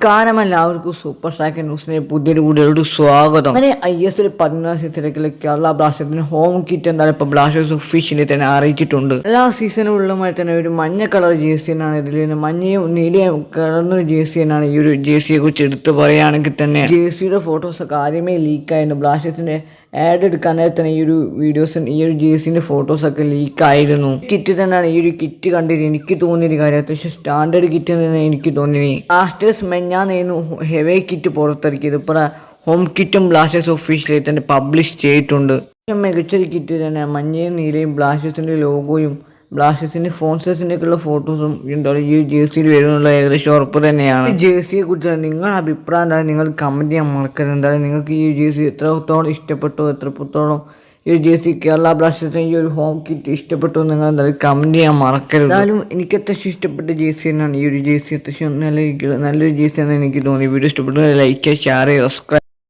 നമസ്കാരം എല്ലാവർക്കും super stack ന്യൂസിന്റെ പുതിയൊരു കൂടിയൊരു സ്വാഗതം. അങ്ങനെ ഐ എസ് എൽ പതിനാല് സീസണിലേക്ക് കേരള ബ്ലാസ്റ്റേഴ്സിന് ഹോം കിറ്റ് എന്തായാലും ഇപ്പൊ ബ്ലാസ്റ്റേഴ്സ് ഒഫീഷ്യലി തന്നെ അറിയിച്ചിട്ടുണ്ട്. എല്ലാ സീസണുകളിലുമായി തന്നെ ഒരു മഞ്ഞ കളർ ജേഴ്സിയാണ് ഇതിൽ നിന്ന് മഞ്ഞയും നീലയും കലർന്നൊരു എന്നാണ് ഈ ഒരു ജേഴ്സിയെ കുറിച്ച് എടുത്തു പറയുകയാണെങ്കിൽ തന്നെ. ജേഴ്സിയുടെ ഫോട്ടോസ് ഒക്കെ ആദ്യമേ ലീക്കായിരുന്നു ബ്ലാസ്റ്റേഴ്സിന്റെ ആഡ് എടുക്കാൻ നേരത്തെ തന്നെ ഈ ഒരു വീഡിയോസ് ഈ ഒരു ജേഴ്സിന്റെ ഫോട്ടോസ് ഒക്കെ ലീക്ക് ആയിരുന്നു. കിറ്റ് തന്നെയാണ് ഈ ഒരു കിറ്റ് കണ്ടിട്ട് എനിക്ക് തോന്നിയൊരു കാര്യം അത്യാവശ്യം സ്റ്റാൻഡേർഡ് കിറ്റ് തന്നെ എനിക്ക് തോന്നിയത് ബ്ലാസ്റ്റേഴ്സ് മെഞ്ഞാന്നായിരുന്നു ഹെവേ കിറ്റ് പുറത്തിറക്കിയത്. ഇപ്പോൾ ഹോം കിറ്റും ബ്ലാസ്റ്റേഴ്സ് ഒഫീഷ്യലി തന്നെ പബ്ലിഷ് ചെയ്തിട്ടുണ്ട്. മികച്ചൊരു കിറ്റ് തന്നെ മഞ്ഞയും നീലയും ബ്ലാസ്റ്റേഴ്സിന്റെ ലോഗോയും ബ്ലാസ്റ്റേഴ്സിന്റെ ഫോൺസേഴ്സിന്റെ ഒക്കെ ഉള്ള ഫോട്ടോസും എന്താ പറയുക ഈ ജേഴ്സിയിൽ വരുന്നുള്ള ഏകദേശം ഉറപ്പ് തന്നെയാണ്. ജേഴ്സിയെ കുറിച്ച് നിങ്ങളുടെ അഭിപ്രായം എന്താ നിങ്ങൾ കമന്റ് ചെയ്യാൻ മറക്കരുത്. എന്തായാലും നിങ്ങൾക്ക് ഈ ജേഴ്സി എത്രത്തോളം ഇഷ്ടപ്പെട്ടു എത്രത്തോളം ഈ ജേഴ്സി കേരള ബ്ലാസ്റ്റേഴ്സിന് ഈ ഒരു ഹോം കിറ്റ് ഇഷ്ടപ്പെട്ടു നിങ്ങൾ എന്തായാലും കമന്റ് ചെയ്യാൻ മറക്കരുത്. എന്തായാലും എനിക്ക് അത്യാവശ്യം ഇഷ്ടപ്പെട്ട ജേഴ്സി തന്നെയാണ്. ഈ ഒരു ജേഴ്സി അത്യാവശ്യം നല്ല നല്ലൊരു ജേഴ്സി എന്ന് എനിക്ക് തോന്നി. വീഡിയോ ഇഷ്ടപ്പെട്ടു ലൈക്ക് ഷെയർ ചെയ്യുക സബ്സ്ക്രൈബ്